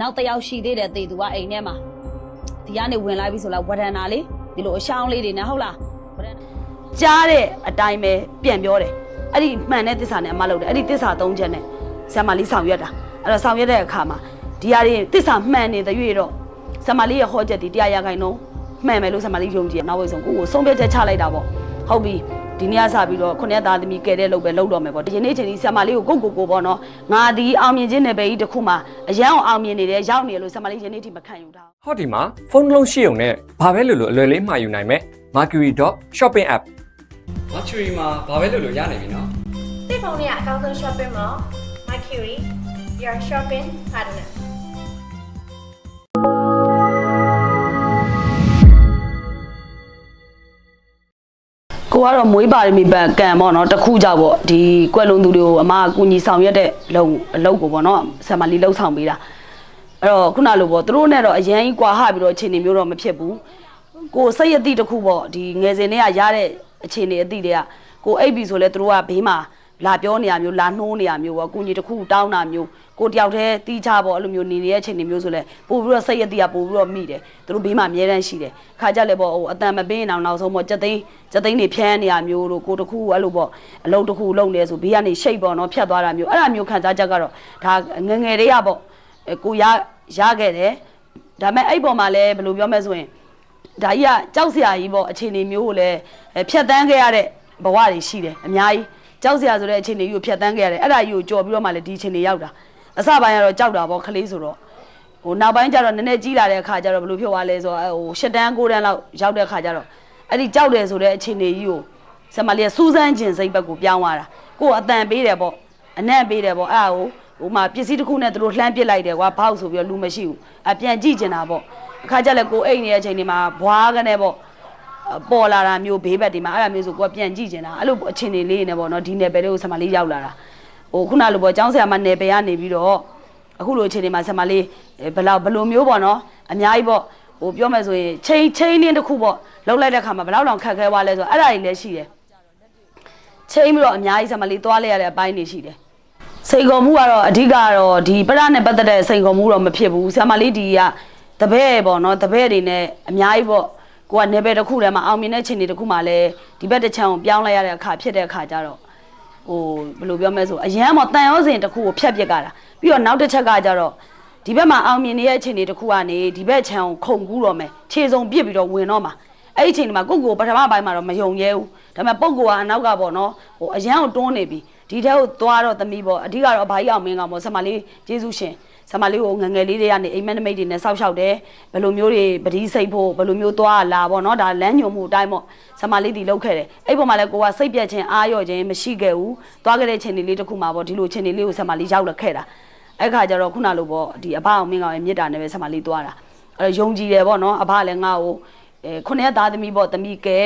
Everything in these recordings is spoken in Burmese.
နောက်တစ်ယောက်ရှိသေးတယ်တေသူကအိမ်ထဲမှာဒီကနေဝင်လာပြီဆိုလားဝရန်နာလေးဒီလိုအရှောင်းလေးတွေနဲ့ဟုတ်လားဝရန်နာကြားတဲ့အတိုင်းပဲပြန်ပြောတယ်အဲ့ဒီမှန်တဲ့သစ္စာနဲ့အမလုပ်တယ်အဲ့ဒီသစ္စာသုံးချက်နဲ့ဆရာမလေးဆောင်ရွက်တာအဲ့တော့ဆောင်ရွက်တဲ့အခါမှာဒီဟာတွေသစ္စာမှန်နေတဲ့ရွေ့တော့ဆရာမလေးရဲ့ဟောချက်ဒီတရားရခိုင်တော့မှန်မယ်လို့ဆရာမလေးယုံကြည်နောက်ဝိဆုံးကိုကိုဆုံးဖြတ်ချက်ချလိုက်တာပေါ့ဟုတ်ပြီ ဒီနေ့ကစပြီးတော့ခုနှစ်သားသမီးကဲတဲ့လုပ်ပဲလုပ်တော့မယ်ပေါ့ဒီနေ့ချိန်ကြီးဆရာမလေးကိုကိုကိုကိုပေါ့နော်ငါဒီအောင်မြင်ခြင်းနယ်ပယ်ကြီးတစ်ခုမှအရန်အောင်အောင်မြင်နေတယ်ရောက်နေတယ်လို့ဆရာမလေးယနေ့ထိမခံယူထားဘူးဟောဒီမှာဖုန်းတစ်လုံးရှိုံနဲ့ဘာပဲလို့လို့အလွယ်လေးမှာယူနိုင်မဲ့ Mercury.shopping app Mercury မှာဘာပဲလို့လို့ရနိုင်ပြီနော်တိတ်ဖုန်းနဲ့အကောင့်ဆုံး shopping mall Mercury your shopping partner ကိုကတော့မွေးပါရမီပန်ကံပေါ့နော်တစ်ခုကြောက်ပေါ့ဒီကွက်လုံးသူတွေကိုအမအကူညီဆောင်ရွက်တဲ့လုံအလုပ်ကိုပေါ့နော်ဆမ်မာလီလှုပ်ဆောင်ပေးတာအဲ့တော့ခုနလိုပေါ့သူတို့နဲ့တော့အရင်ကြီးကွာဟပြီးတော့အခြေအနေမျိုးတော့မဖြစ်ဘူးကိုစိတ်ရတိတစ်ခုပေါ့ဒီငယ်စဉ်တွေကရတဲ့အခြေအနေအသည့်တွေကကိုအိပ်ပြီဆိုလဲသူတို့ကဘေးမှာလာပြောနေရမျိုးလာနှိုးနေရမျိုးပေါ့အကူညီတစ်ခုတောင်းတာမျိုး ကိုတယောက်တည်းတီးချပေါ့အဲ့လိုမျိုးနေနေတဲ့အခြေအနေမျိုးဆိုလဲပို့ပြီးတော့စိတ်ရတိကပို့ပြီးတော့မိတယ်သူတို့ဘေးမှာအမြဲတမ်းရှိတယ်ခါကြလဲပေါ့ဟိုအတန်မပင်းအောင်နောက်ဆုံးပေါ့ကြက်သိန်းကြက်သိန်းတွေဖြန်းနေရမျိုးတို့ကိုတစ်ခုအဲ့လိုပေါ့အလုံးတစ်ခုလုံးနေဆိုဘေးကနေရှိတ်ပေါ့နော်ဖြတ်သွားတာမျိုးအဲ့ဒါမျိုးခံစားချက်ကတော့ဒါငယ်ငယ်လေးရပေါ့အဲကိုရရခဲ့တယ်ဒါပေမဲ့အဲ့ပေါ်မှာလဲဘယ်လိုပြောမလဲဆိုရင်ဒါကြီးကကြောက်စရာကြီးပေါ့အခြေအနေမျိုးကိုလည်းအဲဖြတ်တန်းခဲ့ရတဲ့ဘဝတွေရှိတယ်အများကြီးကြောက်စရာဆိုတဲ့အခြေအနေကြီးကိုဖြတ်တန်းခဲ့ရတယ်အဲ့ဒါကြီးကိုကြော်ပြီးတော့မှလည်းဒီအခြေအနေရောက်တာ အစပိုင်းကတော့ကြောက်တာပေါ့ခလေးဆိုတော့ဟိုနောက်ပိုင်းကျတော့နည်းနည်းကြီးလာတဲ့အခါကျတော့ဘယ်လိုဖြစ်သွားလဲဆိုတော့ဟို၈တန်း၉တန်းလောက်ရောက်တဲ့အခါကျတော့အဲ့ဒီကြောက်တယ်ဆိုတဲ့အခြေအနေကြီးကိုဆမလီကစူးစမ်းခြင်းစိတ်ဘက်ကိုပြောင်းသွားတာကိုယ်အတန်ပေးတယ်ပေါ့အနံ့ပေးတယ်ပေါ့အဲ့ဒါကိုဟိုမှာပစ္စည်းတစ်ခုနဲ့သူတို့လှမ်းပစ်လိုက်တယ်ကွာဘောက်ဆိုပြီးတော့လူမရှိဘူးအပြန်ကြည့်ကျင်တာပေါ့အခါကျလည်းကိုအိတ်နေတဲ့အချိန်ဒီမှာဘွားကနေပေါ့ပေါ်လာတာမျိုးဘေးဘက်ဒီမှာအဲ့ဒါမျိုးဆိုကိုကပြန်ကြည့်ကျင်တာအဲ့လိုအခြေအနေလေးနေပေါ့နော်ဒီနယ်ပယ်လေးကိုဆမလေးရောက်လာတာ ဟိုခုနလိုပေါ့ចောင်းဆရာမနယ်ပယ်ကနေပြီးတော့အခုလိုအခြေအနေမှာဆမလေးဘယ်လောက်ဘယ်လိုမျိုးပေါ့နော်အများကြီးပေါ့ဟိုပြောမယ်ဆိုရင်ချိန်ချိန်လေးတစ်ခုပေါ့လောက်လိုက်တဲ့ခါမှာဘယ်လောက်တောင်ခက်ခဲသွားလဲဆိုတော့အဲ့ဒါကြီးလည်းရှိတယ်ချိန်ပြီးတော့အများကြီးဆမလေးသွားလဲရတဲ့အပိုင်းတွေရှိတယ်စိန်ခေါ်မှုကတော့အဓိကကတော့ဒီပရနဲ့ပတ်သက်တဲ့စိန်ခေါ်မှုတော့မဖြစ်ဘူးဆရာမလေးဒီကတပည့်ပေါ့နော်တပည့်တွေနဲ့အများကြီးပေါ့ကိုကနေဘယ်တစ်ခုထဲမှာအောင်မြင်တဲ့ခြေနေတစ်ခုမှလည်းဒီဘက်တစ်ချမ်းကိုပြောင်းလိုက်ရတဲ့အခါဖြစ်တဲ့အခါကျတော့ ဟိုဘယ်လိုပြောမလဲဆိုအရန်ပေါ့တန်ရောစင်တစ်ခုကိုဖြတ်ပစ်ကြတာပြီးတော့နောက်တစ်ချက်ကကျတော့ဒီဘက်မှာအောင်မြင်နေတဲ့အခြေအနေတစ်ခုကနေဒီဘက်ချမ်းကိုခုန်ကူးတော့မယ်ခြေစုံပြစ်ပြီးတော့ဝင်တော့မှာအဲ့ဒီအချိန်ဒီမှာကိုယ့်ကိုယ်ပထမပိုင်းမှာတော့မယုံရဲဘူးဒါပေမဲ့ပုံကအနောက်ကပေါ့နော်ဟိုအရန်ကိုတွန်းနေပြီဒီထဲကိုသွားတော့သမီးပေါ့အဓိကတော့အဘာကြီးအောင်မင်းကောင်ပေါ့ဆမလေးကျေးဇူးရှင် ဆမလေးကိုငယ်ငယ်လေးတွေကနေအိမ်မက်နမိတ်တွေနဲ့စောက်ရှောက်တယ်ဘယ်လိုမျိုးတွေပတိစိတ်ဖို့ဘယ်လိုမျိုးသွားလာပေါ့နော်ဒါလမ်းညွန်မှုအတိုင်းပေါ့ဆမလေးဒီလောက်ခဲ့တယ်အဲ့ပေါ်မှာလည်းကိုကစိတ်ပြက်ခြင်းအားရော့ခြင်းမရှိခဲ့ဘူးသွားခဲ့တဲ့ချိန်လေးလေးတစ်ခုမှာပေါ့ဒီလိုချိန်လေးလေးကိုဆမလေးရောက်လက်ခဲ့တာအဲ့ခါကျတော့ခုနလိုပေါ့ဒီအဘအောင်မင်းကောင်ရဲ့မြစ်တာနဲ့ပဲဆမလေးသွားတာအဲ့ယုံကြည်တယ်ပေါ့နော်အဘလည်းငါ့ကိုအဲခုနှစ်ရက်သားသမီးပေါ့သမီးကဲ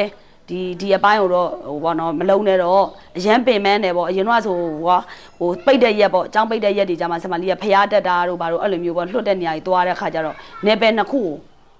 ဒီဒီအပိုင်းကိုတော့ဟိုဘောနော်မလုံးနဲ့တော့အရန်ပင်မန်းတယ်ပေါ့အရင်တော့ဆိုဟိုဟိုပိတ်တဲ့ရက်ပေါ့အကြောင်းပိတ်တဲ့ရက်တွေကြမှာဆမလီကဖျားတက်တာတို့ဘာလို့အဲ့လိုမျိုးပေါ့လွတ်တဲ့နေရာကြီးသွားတဲ့ခါကျတော့နေပယ်နှစ်ခုကို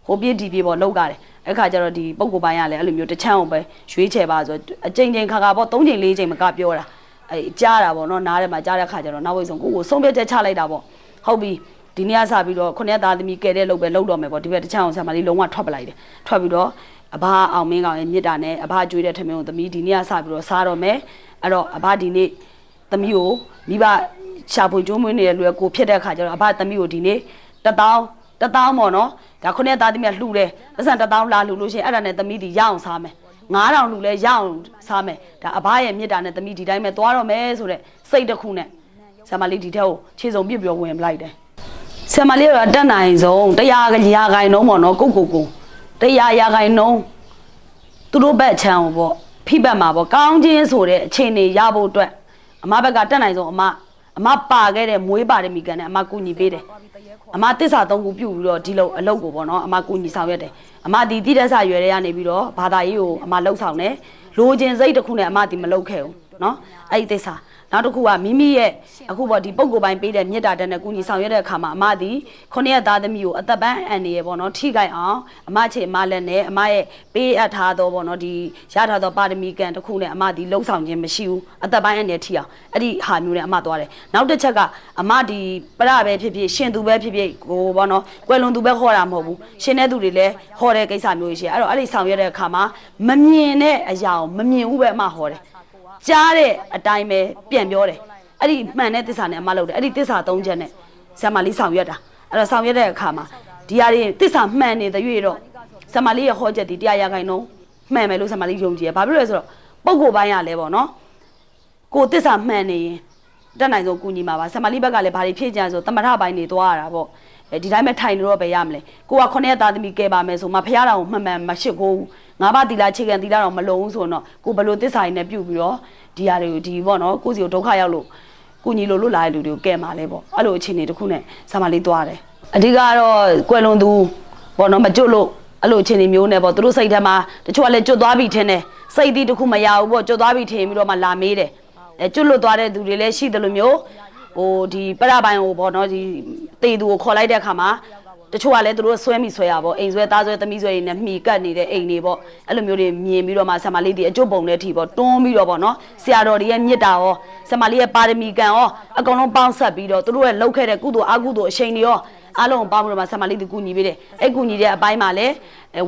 ဟိုပြည့်ဒီပြည့်ပေါ့လောက်ကြတယ်အဲ့ခါကျတော့ဒီပုံကိုပိုင်းကလည်းအဲ့လိုမျိုးတစ်ချမ်းအောင်ပဲရွေးချယ်ပါဆိုအချိန်ချင်းခါခါပေါ့၃ချိန်၄ချိန်မကပြောတာအဲ့ကြားတာပေါ့နော်နားထဲမှာကြားတဲ့ခါကျတော့နောက်ဝိတ်ဆုံးကိုကိုဆုံးဖြတ်ချက်ချလိုက်တာပေါ့ဟုတ်ပြီဒီနေ့ကစပြီးတော့ခုနှစ်သားသမီးကဲတဲ့လုပ်ပဲလုပ်တော့မယ်ပေါ့ဒီဘက်တစ်ချမ်းအောင်ဆမလီလုံးဝထွက်ပလိုက်တယ်ထွက်ပြီးတော့ အဘအောင်မင်းကောင်ရဲ့မြစ်တာနဲ့အဘကျွေးတဲ့ထမင်းကိုသမီးဒီနေ့ကစပြီးတော့စားတော့မယ်အဲ့တော့အဘဒီနေ့သမီးကိုမိဘရှာဖွေကျိုးမွေးနေတဲ့လူကကိုဖြစ်တဲ့အခါကျတော့အဘသမီးကိုဒီနေ့တပေါင်းတပေါင်းပေါ့နော်ဒါခုနှစ်သားသမီးကလှူတယ်ပတ်စံတပေါင်းလာလှူလို့ရှိရင်အဲ့ဒါနဲ့သမီးဒီရအောင်စားမယ်9000လှူလဲရအောင်စားမယ်ဒါအဘရဲ့မြစ်တာနဲ့သမီးဒီတိုင်းပဲသွားတော့မယ်ဆိုတဲ့စိတ်တစ်ခုနဲ့ဆရာမလေးဒီထက်ကိုခြေစုံပြစ်ပြီးတော့ဝင်ပလိုက်တယ်ဆရာမလေးကတော့တက်နိုင်ဆုံးတရားကရာခိုင်နှုံးပေါ့နော်ကိုကိုကိုတ ရားရာခိုင်နှုံးသူတို့ဘက်ချမ်းကိုပေါ့ဖိဘက်မှာပေါ့ကောင်းချင်းဆိုတဲ့အခြေအနေရဖို့အတွက်အမဘက်ကတက်နိုင်ဆုံးအမအမပါခဲ့တဲ့မွေးပါတယ်မိကန်နဲ့အမကူညီပေးတယ်အမတစ္ဆာသုံးခုပြုတ်ပြီးတော့ဒီလိုအလုပ်ကိုပေါ့နော်အမကူညီဆောင်ရွက်တယ်အမဒီတိတက်ဆရွယ်တွေကနေပြီးတော့ဘာသာရေးကိုအမလှုပ်ဆောင်တယ်လိုချင်စိတ်တစ်ခုနဲ့အမဒီမလှုပ်ခဲ့ဘူးနော်အဲ့ဒီတစ္ဆာ နောက်တစ်ခုကမိမိရဲ့အခုပေါ့ဒီပုံကိုယ်ပိုင်းပေးတဲ့မြစ်တာတက်နဲ့ကုညီဆောင်ရွက်တဲ့အခါမှာအမသည်ခုနှစ်ရက်သားသမီးကိုအသက်ပန်းအန်နေရပေါ့နော်ထိခိုက်အောင်အမချေအမလက်နဲ့အမရဲ့ပေးအပ်ထားသောပေါ့နော်ဒီရထားသောပါရမီကံတစ်ခုနဲ့အမသည်လှုပ်ဆောင်ခြင်းမရှိဘူးအသက်ပိုင်းအန်နေထိအောင်အဲ့ဒီဟာမျိုးနဲ့အမသွားတယ်နောက်တစ်ချက်ကအမဒီပရပဲဖြစ်ဖြစ်ရှင်သူပဲဖြစ်ဖြစ်ကိုပေါ့နော်ကွယ်လွန်သူပဲခေါ်တာမဟုတ်ဘူးရှင်တဲ့သူတွေလည်းဟောတဲ့ကိစ္စမျိုးရှိတယ်အဲ့တော့အဲ့ဒီဆောင်ရွက်တဲ့အခါမှာမမြင်တဲ့အရာကိုမမြင်ဘူးပဲအမဟောတယ် ကြားတဲ့အတိုင်းပဲပြန်ပြောတယ်အဲ့ဒီမှန်တဲ့သစ္စာနဲ့အမလုပ်တယ်အဲ့ဒီသစ္စာ၃ချက်နဲ့ဆရာမလေးဆောင်ရွက်တာအဲ့တော့ဆောင်ရွက်တဲ့အခါမှာဒီဟာတွေသစ္စာမှန်နေတဲ့၍တော့ဆရာမလေးရဲ့ဟောချက်ဒီတရားရခိုင်တော့မှန်မယ်လို့ဆရာမလေးယုံကြည်ရဘာဖြစ်လို့လဲဆိုတော့ပုံကိုယ်ပိုင်းရလဲပေါ့နော်ကိုယ်သစ္စာမှန်နေရင်တက်နိုင်ဆုံးကူညီမှာပါဆရာမလေးဘက်ကလည်းဘာတွေဖြည့်ကြဆိုတမထပိုင်းနေသွားရတာပေါ့အဲဒီတိုင်းပဲထိုင်လို့တော့ပဲရမလဲကိုကခုနှစ်ရက်သားသမီးကဲပါမယ်ဆိုမှဖះတော်ကိုမှန်မှန်မရှိကိုဘူး ငါးပါးတီလာခြေခံတီလာတော့မလုံးဘူးဆိုတော့ကိုဘယ်လိုသစ္စာရင်းနဲ့ပြုတ်ပြီးတော့ဒီဟာတွေကိုဒီပေါ့နော်ကိုယ့်စီကိုဒုက္ခရောက်လို့ကူညီလို့လွတ်လာတဲ့လူတွေကိုကဲမှာလဲပေါ့အဲ့လိုအခြေအနေတစ်ခုနဲ့ဆာမလေးသွားတယ်အဓိကတော့ကွယ်လွန်သူပေါ့နော်မကျွတ်လို့အဲ့လိုအခြေအနေမျိုးနဲ့ပေါ့သူတို့စိတ်ထဲမှာတချို့ကလည်းကျွတ်သွားပြီထင်တယ်စိတ်တီးတစ်ခုမရဘူးပေါ့ကျွတ်သွားပြီထင်ပြီးတော့မှလာမေးတယ်အဲကျွတ်လွတ်သွားတဲ့သူတွေလည်းရှိတယ်လို့မျိုးဟိုဒီပရပိုင်ကိုပေါ့နော်ဒီတေသူကိုခေါ်လိုက်တဲ့အခါမှာ တချို့ကလည်းသူတို့ဆွဲမိဆွဲရပေါ့အိမ်ဆွဲသားဆွဲသမီးဆွဲတွေနဲ့မှီကပ်နေတဲ့အိမ်တွေပေါ့အဲ့လိုမျိုးတွေမြင်ပြီးတော့မှဆမလေးဒီအကျွတ်ပုံနဲ့ထီပေါ့တွန်းပြီးတော့ပေါ့နော်ဆရာတော်တွေရဲ့မြစ်တာရောဆမလေးရဲ့ပါရမီကံရောအကုန်လုံးပေါင်းဆက်ပြီးတော့သူတို့ရဲ့လှုပ်ခဲ့တဲ့ကုသိုလ်အကုသိုလ်အရှိန်တွေရောအားလုံးပေါင်းပြီးတော့မှဆမလေးဒီကူညီပေးတယ်အဲ့ကူညီတဲ့အပိုင်းမှာလည်း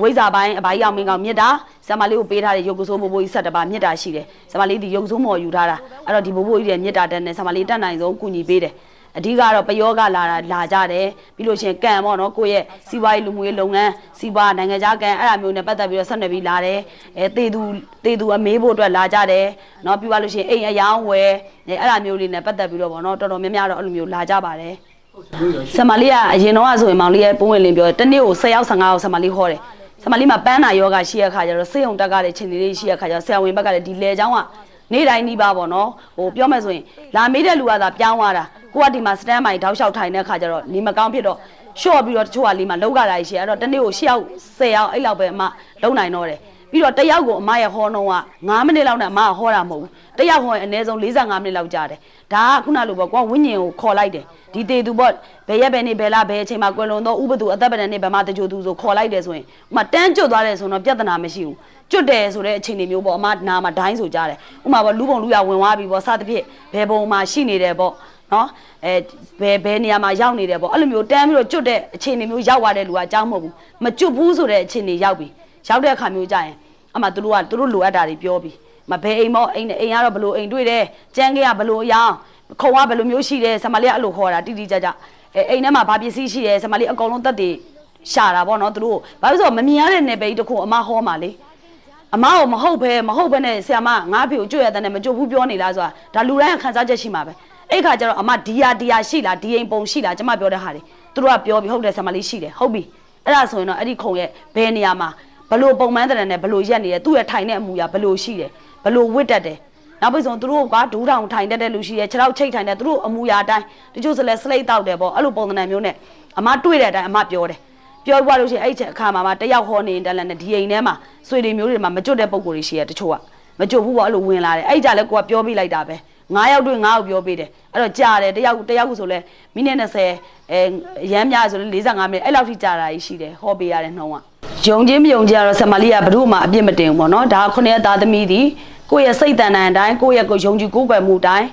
ဝိဇ္ဇာပိုင်းအပိုင်းရောက်မင်းကောင်မြစ်တာဆမလေးကိုပေးထားတဲ့ရုပ်ကစိုးဘိုးဘိုးကြီးဆက်တပါမြစ်တာရှိတယ်ဆမလေးဒီရုပ်စိုးမော်ယူထားတာအဲ့တော့ဒီဘိုးဘိုးကြီးရဲ့မြစ်တာတက်နဲ့ဆမလေးတက်နိုင်ဆုံးကူညီပေးတယ် အဓိကတော့ပယောကလာတာလာကြတယ်ပြီးလို့ရှင်ကံပေါ့နော်ကိုယ့်ရဲ့စီးပွားရေးလူမှုရေးလုပ်ငန်းစီးပွားနိုင်ငံခြားကံအဲ့ဒါမျိုးနဲ့ပတ်သက်ပြီးတော့ဆက်နွယ်ပြီးလာတယ်အဲတေသူတေသူအမေးဖို့အတွက်လာကြတယ်နော်ပြီးပါလို့ရှင်အိမ်အယောင်ဝယ်အဲ့ဒါမျိုးလေးနဲ့ပတ်သက်ပြီးတော့ပေါ့နော်တော်တော်များများတော့အဲ့လိုမျိုးလာကြပါတယ်ဆမလေးကအရင်တော့ဆိုရင်မောင်လေးရဲ့ပုံဝင်လင်းပြောတနေ့ကို10ရောက်15ရောက်ဆမလေးဟောတယ်ဆမလေးမှာပန်းနာယောဂရှိရခါကျတော့စေုံတက်ကတဲ့ခြေနေလေးရှိရခါကျတော့ဆရာဝန်ဘက်ကလည်းဒီလေချောင်းကနေ့တိုင်းနှီးပါပေါ့နော်ဟိုပြောမယ်ဆိုရင်လာမေးတဲ့လူကသာပြောင်းသွားတာ ကိုကဒီမှာစတန်မိုင်တောက်လျှောက်ထိုင်တဲ့ခါကျတော့နေမကောင်းဖြစ်တော့ရှော့ပြီးတော့တချို့ကလေးမှာလောက်ကြတာရှိရအဲ့တော့တနေ့ကို10ယောက်10ယောက်အဲ့လောက်ပဲအမလုံနိုင်တော့တယ်ပြီးတော့တယောက်ကိုအမရဲ့ဟောနှုံးက9မိနစ်လောက်နဲ့အမကဟောတာမဟုတ်ဘူးတယောက်ဟောရင်အနည်းဆုံး45မိနစ်လောက်ကြာတယ်ဒါကခုနလိုပေါ့ကွာဝိညာဉ်ကိုခေါ်လိုက်တယ်ဒီတေသူပေါ့ဘယ်ရက်ဘယ်နေ့ဘယ်လဘယ်အချိန်မှာကွယ်လွန်တော့ဥပဒုအသက်ဘယ်နှစ်ဘယ်မှာတကြိုသူဆိုခေါ်လိုက်တယ်ဆိုရင်ဥမာတန်းကျွတ်သွားတယ်ဆိုတော့ပြဿနာမရှိဘူးကျွတ်တယ်ဆိုတဲ့အချိန်တွေမျိုးပေါ့အမနာမှာဒိုင်းဆိုကြတယ်ဥမာပေါ့လူပုံလူရဝင်သွားပြီပေါ့စသဖြင့်ဘယ်ပုံမှာရှိနေတယ်ပေါ့ နော်အဲဘယ်ဘယ်နေရာမှာရောက်နေတယ်ပေါ့အဲ့လိုမျိုးတန်းပြီးတော့ကျွတ်တဲ့အချိန်တွေမျိုးရောက်သွားတဲ့လူကအကြောင်းမဟုတ်ဘူးမကျွတ်ဘူးဆိုတဲ့အချိန်တွေရောက်ပြီရောက်တဲ့အခါမျိုးကြရင်အမသူတို့ကသူတို့လိုအပ်တာတွေပြောပြီမဘယ်အိမ်မောအိမ်နဲ့အိမ်ကတော့ဘလို့အိမ်တွေ့တယ်ကြမ်းကရဘလို့အယောင်ခုံကဘလို့မျိုးရှိတယ်ဆမလေးကအဲ့လိုခေါ်တာတိတိကျကျအဲအိမ်ထဲမှာဘာပစ္စည်းရှိတယ်ဆမလေးအကုန်လုံးတက်တည်ရှာတာပေါ့နော်သူတို့ဘာလို့ဆိုတော့မမြင်ရတဲ့နယ်ပယ်ကြီးတစ်ခုအမဟောမှာလေအမကိုမဟုတ်ဘဲမဟုတ်ဘဲနဲ့ဆရာမငါ့ဖေကိုကြွရတဲ့နဲ့မကြွဘူးပြောနေလားဆိုတာဒါလူတိုင်းခံစားချက်ရှိမှာပဲ အဲ့ခါကျတော့အမဒီယာဒီယာရှိလားဒီအိမ်ပုံရှိလားကျမပြောတဲ့ဟာတွေသူတို့ကပြောပြီးဟုတ်တယ်ဆရာမလေးရှိတယ်ဟုတ်ပြီအဲ့ဒါဆိုရင်တော့အဲ့ဒီခုံရဲ့ဘယ်နေရာမှာဘလို့ပုံမှန်တဲ့နဲ့ဘလို့ရက်နေတယ်သူ့ရဲ့ထိုင်တဲ့အမူအရာဘလို့ရှိတယ်ဘလို့ဝစ်တက်တယ်နောက်ပြီးဆိုသူတို့ကဒူးထောင်ထိုင်တတ်တဲ့လူရှိတယ်ခြေထောက်ချိတ်ထိုင်တယ်သူတို့အမူအရာအတိုင်းတချို့ဆိုလဲစလိတ်တောက်တယ်ပေါ့အဲ့လိုပုံသဏ္ဍာန်မျိုးနဲ့အမတွေ့တဲ့အတိုင်းအမပြောတယ်ပြောပြလို့ရှိရင်အဲ့ချက်အခါမှာမှတယောက်ဟောနေတယ်လည်းဒီအိမ်ထဲမှာဆွေတွေမျိုးတွေမှာမကျွတ်တဲ့ပုံကိုယ်တွေရှိရတချို့ကမကျွတ်ဘူးပေါ့အဲ့လိုဝင်လာတယ်အဲ့ကြလဲကိုကပြောပြလိုက်တာပဲ 9ယောက်တွေ့9ယောက်ပြောပေးတယ်အဲ့တော့ကြာတယ်တယောက်တယောက်ဆိုလဲမိနစ်20အဲရမ်းများဆိုလဲ45မိနစ်အဲ့လောက်ထိကြာတာကြီးရှိတယ်ဟောပေးရတဲ့နှုံးကယုံချင်းမယုံကြတော့ဆမလီကဘ ᱹ မှအပြစ်မတင်ဘူးပေါ့နော်ဒါကခုနှစ်သားသမီးဒီကိုယ့်ရဲ့စိတ်တန်တန်အတိုင်းကိုယ့်ရဲ့ကိုယုံကြည်ကိုယ်ကွယ်မှုအတိုင်း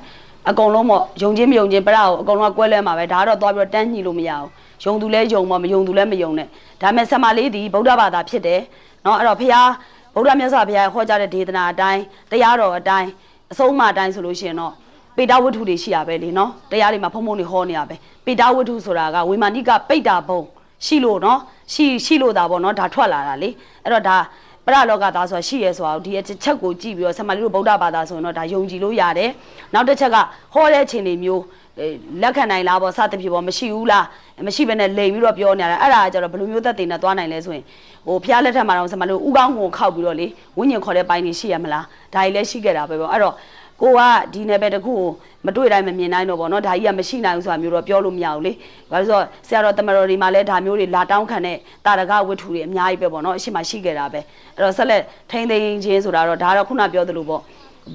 အကုန်လုံးပေါ့ယုံချင်းမယုံချင်းပြတာကိုအကုန်လုံးကကွဲလဲမှာပဲဒါကတော့သွားပြီးတော့တန်းညှိလို့မရဘူးယုံသူလဲယုံပေါ့မယုံသူလဲမယုံနဲ့ဒါပေမဲ့ဆမလေးဒီဗုဒ္ဓဘာသာဖြစ်တယ်နော်အဲ့တော့ဖះဗုဒ္ဓမြတ်စွာဘုရားဟောကြားတဲ့ဒေသနာအတိုင်းတရားတော်အတိုင်း အဆုံးအမအတိုင်းဆိုလို့ရှိရင်တော့ပေတာဝတ္ထုတွေရှိရပဲလေနော်တရားတွေမှာဖုံဖုံတွေဟောနေရပဲပေတာဝတ္ထုဆိုတာကဝေမာနိကပိတ်တာဘုံရှိလို့နော်ရှိရှိလို့တာပေါ့နော်ဒါထွက်လာတာလေအဲ့တော့ဒါပရလောကသားဆိုတာရှိရဲဆိုတာဒီအချက်ကိုကြည့်ပြီးတော့ဆမလေးတို့ဗုဒ္ဓဘာသာဆိုရင်တော့ဒါယုံကြည်လို့ရတယ်နောက်တစ်ချက်ကဟောတဲ့ချိန်တွေမျိုး လက်ခံနိုင်လားပေါ့စသဖြင့်ပေါ့မရှိဘူးလားမရှိဘဲနဲ့လိန်ပြီးတော့ပြောနေရတာအဲ့ဒါကကြတော့ဘယ်လိုမျိုးသက်သေနဲ့သွားနိုင်လဲဆိုရင်ဟိုဖျားလက်ထက်မှာတော့ဆမလေးဥကောင်းကိုခောက်ပြီးတော့လေဝိညာဉ်ခေါ်တဲ့ပိုင်းတွေရှိရမလားဒါကြီးလည်းရှိခဲ့တာပဲပေါ့အဲ့တော့ကိုကဒီနယ်ပယ်တစ်ခုကိုမတွေ့တိုင်းမမြင်တိုင်းတော့ဗောနော်ဒါကြီးကမရှိနိုင်ဘူးဆိုတာမျိုးတော့ပြောလို့မရဘူးလေဘာလို့ဆိုတော့ဆရာတော်တမတော်တွေမှာလည်းဒါမျိုးတွေလာတောင်းခံတဲ့တာရကဝတ္ထုတွေအများကြီးပဲဗောနော်အရှိမရှိခဲ့တာပဲအဲ့တော့ဆက်လက်ထိမ့်သိမ်းခြင်းဆိုတာတော့ဒါကတော့ခုနပြောသလိုပေါ့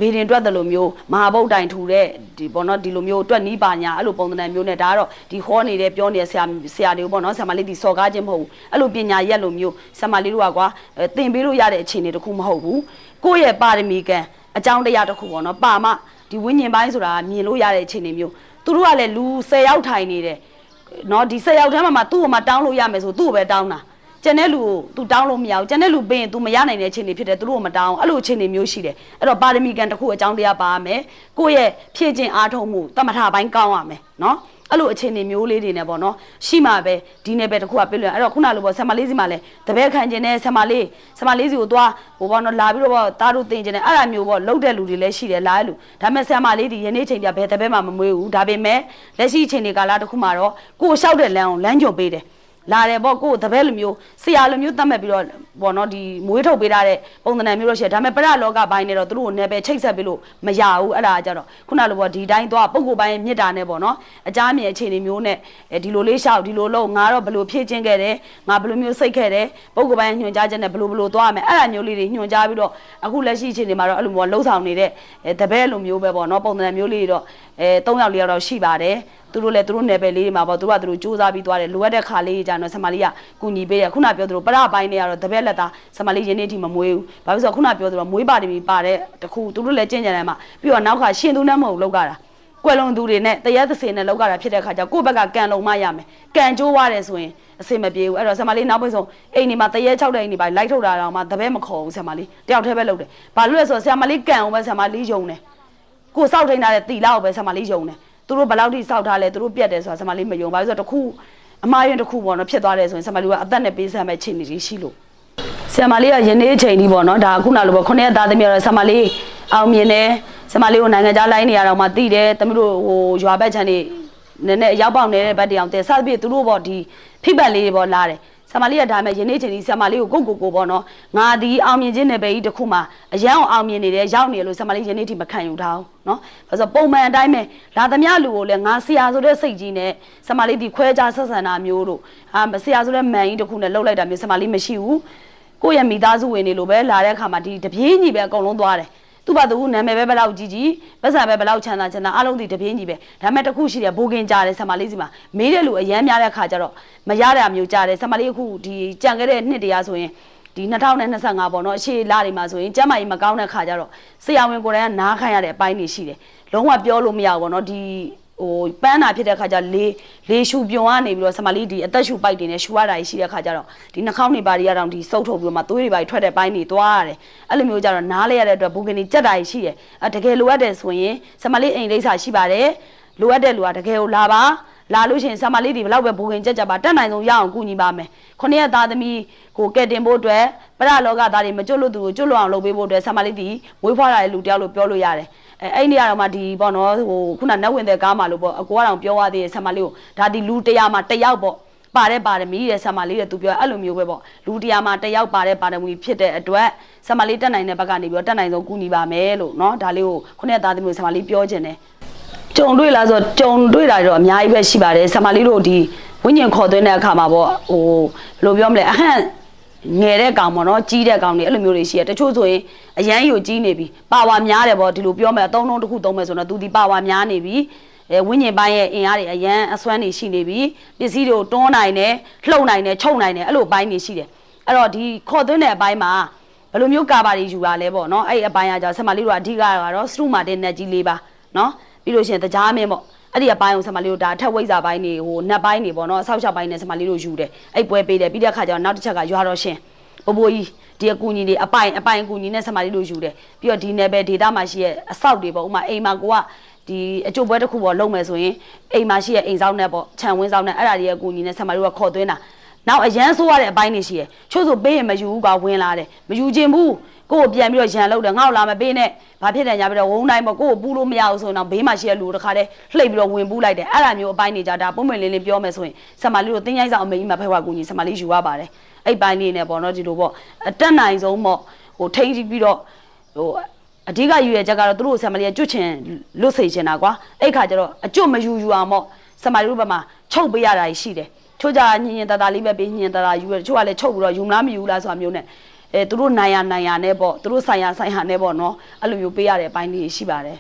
ဘေဒင်တွက်တယ်လို့မျိုးမဟာဗုဒ္ဓတိုင်ထူတဲ့ဒီပေါ့နော်ဒီလိုမျိုးတွက်နီးပါညာအဲ့လိုပုံသဏ္ဍာန်မျိုးနဲ့ဒါကတော့ဒီဟောနေတဲ့ပြောနေတဲ့ဆရာဆရာတွေကိုပေါ့နော်ဆရာမလေးဒီစော်ကားခြင်းမဟုတ်ဘူးအဲ့လိုပညာရက်လိုမျိုးဆရာမလေးတို့ကကွာအဲသင်ပေးလို့ရတဲ့အခြေအနေတစ်ခုမဟုတ်ဘူးကိုယ့်ရဲ့ပါရမီကံအကြောင်းတရားတစ်ခုပေါ့နော်ပါမဒီဝိညာဉ်ပိုင်းဆိုတာကမြင်လို့ရတဲ့အခြေအနေမျိုးသူတို့ကလည်းလူ10ယောက်ထိုင်နေတယ်နော်ဒီ10ယောက်တန်းမှာမှသူ့ကိုမှတောင်းလို့ရမယ်ဆိုသူ့ကိုပဲတောင်းတာ ကျန်တဲ့လူကို तू တောင်းလို့မရဘူးကျန်တဲ့လူပေးရင် तू မရနိုင်တဲ့အခြေအနေဖြစ်တယ်သူတို့ကမတောင်းအဲ့လိုအခြေအနေမျိုးရှိတယ်အဲ့တော့ပါရမီကံတစ်ခုအကြောင်းတရားပါရမယ်ကိုယ့်ရဲ့ဖြည့်ခြင်းအားထုတ်မှုတမထပိုင်းကောင်းရမယ်နော်အဲ့လိုအခြေအနေမျိုးလေးတွေနဲ့ပေါ့နော်ရှိမှပဲဒီနယ်ပယ်တစ်ခုကပြည့်လွယ်အဲ့တော့ခုနလိုပေါ့ဆမ်မလေးစီမှာလဲတပည့်ခံခြင်းနဲ့ဆမ်မလေးဆမ်မလေးစီကိုသွားဟိုပေါ့နော်လာပြီးတော့ပေါ့တားတို့တင်ခြင်းနဲ့အဲ့ဒါမျိုးပေါ့လှုပ်တဲ့လူတွေလည်းရှိတယ်လားလို့ဒါပေမဲ့ဆမ်မလေးဒီယနေ့ချိန်ပြဘယ်တပည့်မှမမွေးဘူးဒါပေမဲ့လက်ရှိချိန်တွေကာလတစ်ခုမှာတော့ကိုယ်လျှောက်တဲ့လမ်းကိုလမ်းကြုံပေးတယ် လာတယ်ပေါ့ကိုယ်တပည့်လိုမျိုးဆရာလိုမျိုးတတ်မှတ်ပြီးတော့ပေါ့နော်ဒီမွေးထုတ်ပေးထားတဲ့ပုံသဏ္ဍာန်မျိုးတော့ရှိတယ်ဒါပေမဲ့ပရလောကဘိုင်းနဲ့တော့သူတို့ကိုနယ်ပယ်ချိတ်ဆက်ပြီးလို့မရဘူးအဲ့ဒါကကြတော့ခုနလိုပေါ့ဒီတိုင်းသွားပုံကိုယ်ပိုင်းမြစ်တာနဲ့ပေါ့နော်အကြမ်းမြင်အခြေအနေမျိုးနဲ့အဲဒီလိုလေးရှောက်ဒီလိုလုံးငါတော့ဘယ်လိုဖြည့်ချင်းခဲ့တယ်ငါဘယ်လိုမျိုးစိတ်ခဲ့တယ်ပုံကိုယ်ပိုင်းညွှန်ကြားချက်နဲ့ဘယ်လိုဘယ်လိုသွားရမယ်အဲ့ဒါမျိုးလေးတွေညွှန်ကြားပြီးတော့အခုလက်ရှိအခြေအနေမှာတော့အဲ့လိုမျိုးလှုပ်ဆောင်နေတဲ့အဲတပည့်လိုမျိုးပဲပေါ့နော်ပုံသဏ္ဍာန်မျိုးလေးတွေတော့အဲ၃ယောက်၄ယောက်တော့ရှိပါတယ် သူတို့လည်းသူတို့နယ်ပယ်လေးတွေမှာပေါ့သူတို့ကသူတို့စူးစမ်းပြီးသွားတယ်လိုအပ်တဲ့ခါလေးကြီးကြတော့ဆမလေးကကူညီပေးတယ်ခုနပြောသလိုပရပိုင်းတွေကတော့တပည့်လက်သားဆမလေးရင်းနေအထိမမွေးဘူးဘာဖြစ်လို့လဲဆိုတော့ခုနပြောသလိုမွေးပါတမီပါတဲ့တခုသူတို့လည်းကျင့်ကြံတယ်မှာပြီးတော့နောက်ကရှင်သူနဲ့မဟုတ်လောက်ကြတာကွယ်လွန်သူတွေနဲ့တရားသစင်နဲ့လောက်ကြတာဖြစ်တဲ့ခါကျကိုယ့်ဘက်ကကံလုံးမရမယ်ကံကြိုးရတယ်ဆိုရင်အစင်မပြေဘူးအဲ့တော့ဆမလေးနောက်ပိတ်ဆုံးအိမ်ဒီမှာတရေ၆တဲ့အိမ်ဒီပါလိုက်ထုတ်တာတော့မှတပည့်မခေါ်ဘူးဆမလေးတယောက်တည်းပဲလုပ်တယ်ဘာလို့လဲဆိုတော့ဆမလေးကံအောင်ပဲဆမလေးယုံတယ်ကိုစောက်ထိန်ထားတဲ့တီလာကိုပဲဆမလေးယုံတယ် သူတို့ဘယ်လောက်ထိစောက်ထားလဲသူတို့ပြက်တယ်ဆိုတာဆမလေးမယုံပါဘူးဆိုတော့တခုအမားရင်တခုပေါ့နော်ဖြစ်သွားတယ်ဆိုရင်ဆမလေးကအသက်နဲ့ပေးဆမ်းမဲ့ခြေနေကြီးရှိလို့ဆမလေးကယနေ့အချိန်ကြီးပေါ့နော်ဒါခုနလိုပေါ့ခုနှစ်ရက်သားသမီးတော့ဆမလေးအောင်မြင်တယ်ဆမလေးကိုနိုင်ငံခြားလိုင်းနေရတော့မှတည်တယ်သမီးတို့ဟိုရွာဘက်ချမ်းနေနည်းနည်းရောက်ပေါက်နေတဲ့ဘက်တရားတဲ့စသဖြင့်သူတို့ပေါ့ဒီဖိပတ်လေးတွေပေါ့လာတယ် ဆမလေးကဒါမဲ့ယနေ့ချိန်ကြီးဆမလေးကိုကိုကိုကိုပေါ့နော်ငါဒီအောင်မြင်ခြင်းနယ်ပယ်ကြီးတစ်ခုမှာအရန်အောင်အောင်မြင်နေတယ်ရောက်နေတယ်လို့ဆမလေးယနေ့ထိမခံယူထားဘူးနော်ဘာလို့ဆိုပုံမှန်အတိုင်းပဲလာသမျှလူကိုလည်းငါဆရာဆိုတဲ့စိတ်ကြီးနဲ့ဆမလေးဒီခွဲခြားဆက်ဆံတာမျိုးတို့ဟာဆရာဆိုတဲ့မန်ကြီးတစ်ခုနဲ့လှုပ်လိုက်တာမျိုးဆမလေးမရှိဘူးကိုယ့်ရဲ့မိသားစုဝင်တွေလိုပဲလာတဲ့အခါမှာဒီတပြေးညီပဲအကုန်လုံးသွားတယ် သူ့ဘာသူနာမည်ပဲဘယ်လောက်ကြီးကြီးပတ်စံပဲဘယ်လောက်ချမ်းသာချမ်းသာအားလုံးဒီတပြင်းကြီးပဲဒါပေမဲ့တစ်ခုရှိတယ်ဘိုးကင်ကြားတယ်ဆမလေးစီမှာမေးတဲ့လူအရန်များတဲ့ခါကျတော့မရတဲ့မျိုးကြားတယ်ဆမလေးအခုဒီကြံခဲ့တဲ့နှစ်တရာဆိုရင်ဒီ2025ပေါ့နော်အရှိလာတွေမှာဆိုရင်ကျမ်းမာရေးမကောင်းတဲ့ခါကျတော့ဆရာဝန်ကိုယ်တိုင်ကနားခိုင်းရတဲ့အပိုင်းတွေရှိတယ်လုံးဝပြောလို့မရဘူးပေါ့နော်ဒီ ဟိုပန်းတာဖြစ်တဲ့ခါကျလေလေရှူပြုံကနေပြီးတော့ဆမလေးဒီအသက်ရှူပိုက်တွေနဲ့ရှူရတာရှိတဲ့ခါကျတော့ဒီနှာခေါင်းတွေပါတွေရတော့ဒီစုပ်ထုတ်ပြီးတော့မှသွေးတွေပါထွက်တဲ့ပိုင်းတွေသွားရတယ်အဲ့လိုမျိုးကျတော့နားလဲရတဲ့အတွက်ဘူကင်ကြီးကြက်တာရှိတယ်အဲတကယ်လိုအပ်တယ်ဆိုရင်ဆမလေးအိမ်လိပ်စာရှိပါတယ်လိုအပ်တဲ့လူကတကယ်ကိုလာပါလာလို့ရှိရင်ဆမလေးဒီဘလောက်ပဲဘူကင်ကြက်ကြပါတက်နိုင်ဆုံးရအောင်ကူညီပါမယ်ခုနှစ်ရက်သားသမီးကိုကဲတင်ဖို့အတွက်ပရလောကသားတွေမကျွတ်လို့သူကိုကျွတ်လို့အောင်လုပ်ပေးဖို့အတွက်ဆမလေးဒီမွေးဖွားလာတဲ့လူတယောက်လို့ပြောလို့ရတယ် အဲအဲ့ဒီကတော့မှဒီပေါ့နော်ဟိုခုနနတ်ဝင်တဲ့ကားမှာလို့ပေါ့အကိုကတော့ပြောရသေးတယ်ဆမလေးကိုဒါဒီလူတရားမှာတယောက်ပေါ့ပါတဲ့ပါရမီတဲ့ဆမလေးတဲ့သူပြောအဲ့လိုမျိုးပဲပေါ့လူတရားမှာတယောက်ပါတဲ့ပါရမီဖြစ်တဲ့အတွက်ဆမလေးတက်နိုင်တဲ့ဘက်ကနေပြီးတော့တက်နိုင်ဆုံးကူညီပါမယ်လို့เนาะဒါလေးကိုခုနှစ်သားသမီးကိုဆမလေးပြောခြင်းတယ်ကြုံတွေ့လားဆိုတော့ကြုံတွေ့တာတော့အများကြီးပဲရှိပါတယ်ဆမလေးတို့ဒီဝိညာဉ်ခေါ်သွင်းတဲ့အခါမှာပေါ့ဟိုဘယ်လိုပြောမလဲအဟန့် ငယ်တဲ့ကောင်ပေါ့နော်ကြီးတဲ့ကောင်တွေအဲ့လိုမျိုးတွေရှိတယ်တချို့ဆိုရင်အရန်ယူကြီးနေပြီပါဝါများတယ်ပေါ့ဒီလိုပြောမယ်အသုံးလုံးတစ်ခုသုံးမယ်ဆိုတော့သူဒီပါဝါများနေပြီအဲဝိညာဉ်ပိုင်းရဲ့အင်အားတွေအရန်အစွမ်းတွေရှိနေပြီပစ္စည်းတွေကိုတွန်းနိုင်တယ်လှုပ်နိုင်တယ်ချုပ်နိုင်တယ်အဲ့လိုပိုင်းတွေရှိတယ်အဲ့တော့ဒီခေါ်သွင်းတဲ့အပိုင်းမှာဘယ်လိုမျိုးကာဘာတွေယူလာလဲပေါ့နော်အဲ့ဒီအပိုင်းကကြောင့်ဆက်မလေးတို့ကအဓိကကတော့စထရူမာတင်နဲ့ကြီးလေးပါနော်ပြီးလို့ရှိရင်တကြားမင်းပေါ့ အဲ့ဒီအပိုင်းကိုဆမလေးတို့ဒါအထက်ဝိဇ္ဇာပိုင်းတွေဟိုနတ်ပိုင်းတွေပေါ့နော်အဆောက်အအုံပိုင်းနဲ့ဆမလေးတို့ယူတယ်အဲ့ပွဲပေးတယ်ပြီးတဲ့အခါကျတော့နောက်တစ်ချက်ကရွာတော်ရှင်ဘဘိုးကြီးဒီအကူညီတွေအပိုင်အပိုင်အကူညီနဲ့ဆမလေးတို့ယူတယ်ပြီးတော့ဒီနယ်ပယ်ဒေတာမှာရှိရဲ့အဆောက်တွေပေါ့ဥမာအိမ်မှာကိုကဒီအကျိုးပွဲတစ်ခုပေါ့လုပ်မယ်ဆိုရင်အိမ်မှာရှိရဲ့အိမ်ဆောင်နဲ့ပေါ့ခြံဝင်းဆောင်နဲ့အဲ့ဒါတွေရဲ့အကူညီနဲ့ဆမလေးတို့ကခေါ်သွင်းတာနောက်အရန်ဆိုးရတဲ့အပိုင်းတွေရှိရဲ့ချို့ဆိုပေးရင်မယူဘူးကဝင်လာတယ်မယူခြင်းဘူး ကိုကိုပြန်ပြီးတော့ရန်လောက်တယ်ငါ့ကိုလာမပေးနဲ့ဘာဖြစ်တယ်ညာပြီးတော့ဝုန်းတိုင်းပေါ့ကိုကိုပူးလို့မရဘူးဆိုရင်တော့ဘေးမှာရှိတဲ့လူတခါတည်းလှိပ်ပြီးတော့ဝင်ပူးလိုက်တယ်အဲ့ဒါမျိုးအပိုင်းတွေကြဒါပုံမှန်လေးလေးပြောမယ်ဆိုရင်ဆမလေးတို့တင်းရိုက်ဆောင်အမေကြီးမှာဖဲဝါကူညီဆမလေးယူရပါတယ်အဲ့ပိုင်းလေးနဲ့ပေါ့နော်ဒီလိုပေါ့အတက်နိုင်ဆုံးပေါ့ဟိုထိန်းပြီးတော့ဟိုအဓိကယူရချက်ကတော့သူတို့ဆမလေးကကျွတ်ချင်လွတ်စေချင်တာကွာအဲ့ခါကျတော့အကျွတ်မယူယူအောင်ပေါ့ဆမလေးတို့ဘက်မှာချုပ်ပေးရတာရှိတယ်ချို့ကြညင်ညင်တတလေးပဲပေးညင်တတယူရချို့ကလည်းချုပ်ပြီးတော့ယူမလားမယူလားဆိုတာမျိုးနဲ့ အဲသူတို့နိုင်ရနိုင်ရနဲ့ပေါ့သူတို့ဆိုင်ရဆိုင်ရနဲ့ပေါ့နော်အဲ့လိုမျိုးပေးရတဲ့အပိုင်းလေးရှိပါတယ်